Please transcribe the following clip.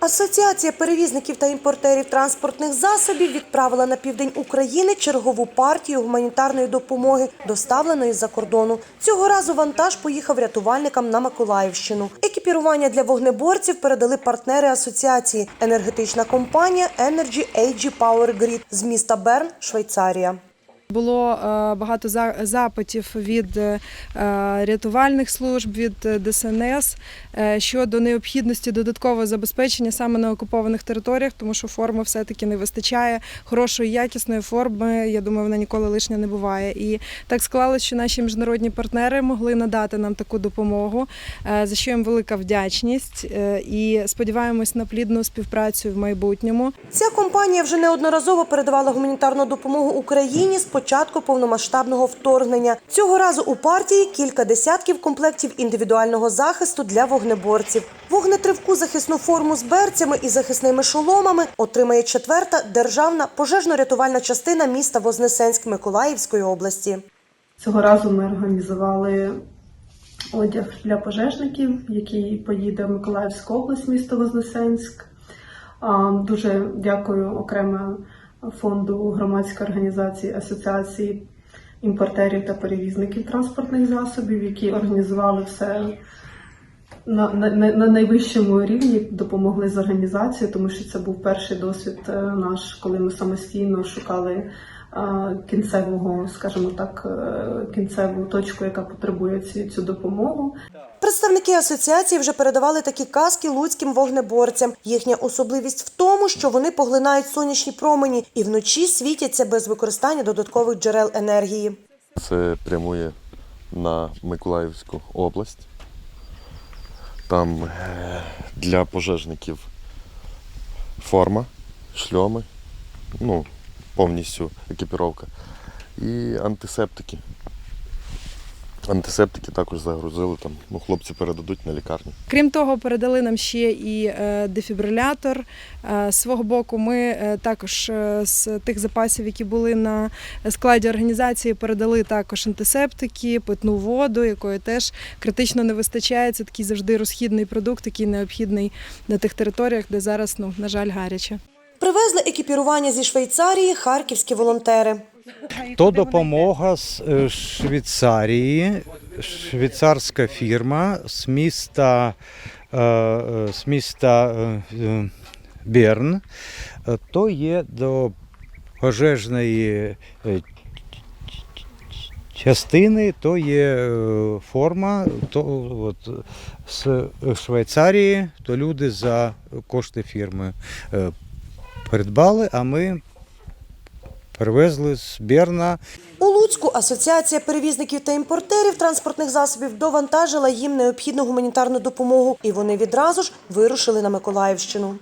Асоціація перевізників та імпортерів транспортних засобів відправила на південь України чергову партію гуманітарної допомоги, доставленої з-за кордону. Цього разу вантаж поїхав рятувальникам на Миколаївщину. Екіпірування для вогнеборців передали партнери асоціації енергетична компанія Energy AG Power Grid з міста Берн, Швейцарія. Було е, багато запитів від е, рятувальних служб, від е, ДСНС щодо необхідності додаткового забезпечення саме на окупованих територіях, тому що форми все-таки не вистачає. Хорошої, якісної форми, я думаю, вона ніколи лишня не буває. І так склалося, що наші міжнародні партнери могли надати нам таку допомогу, за що їм велика вдячність. І сподіваємось на плідну співпрацю в майбутньому. Ця компанія вже неодноразово передавала гуманітарну допомогу Україні початку повномасштабного вторгнення. Цього разу у партії кілька десятків комплектів індивідуального захисту для вогнеборців. Вогнетривку захисну форму з берцями і захисними шоломами отримає четверта державна пожежно-рятувальна частина міста Вознесенськ Миколаївської області. Цього разу ми організували одяг для пожежників, який поїде в Миколаївську область, місто Вознесенськ. Дуже дякую окремо фонду громадської організації Асоціації імпортерів та перевізників транспортних засобів, які організували все на, на, на на найвищому рівні, допомогли з організацією, тому що це був перший досвід е, наш, коли ми самостійно шукали кінцевого, скажімо так, е, кінцеву точку, яка потребує ці, цю допомогу. Представники асоціації вже передавали такі каски луцьким вогнеборцям. Їхня особливість в тому, що вони поглинають сонячні промені і вночі світяться без використання додаткових джерел енергії. Це прямує на Миколаївську область. Там е, для пожежників форма, шльоми, ну, повністю екіпіровка. І антисептики. Антисептики також загрузили там. Ну, хлопці передадуть на лікарню. Крім того, передали нам ще і е, дефібрилятор. Е, З свого боку, ми е, також з тих запасів, які були на складі організації, передали також антисептики, питну воду, якої теж критично не вистачає. Це такий завжди розхідний продукт, який необхідний на тих територіях, де зараз, ну на жаль, гаряче. Привезли екіпірування зі Швейцарії харківські волонтери. То допомога з е, Швейцарії, швейцарська фірма з міста, е, е, з міста Берн. То є до пожежної частини, то є форма то, от, з Швейцарії, то люди за кошти фірми придбали, а ми привезли з Берна. У Луцьку асоціація перевізників та імпортерів транспортних засобів довантажила їм необхідну гуманітарну допомогу, і вони відразу ж вирушили на Миколаївщину.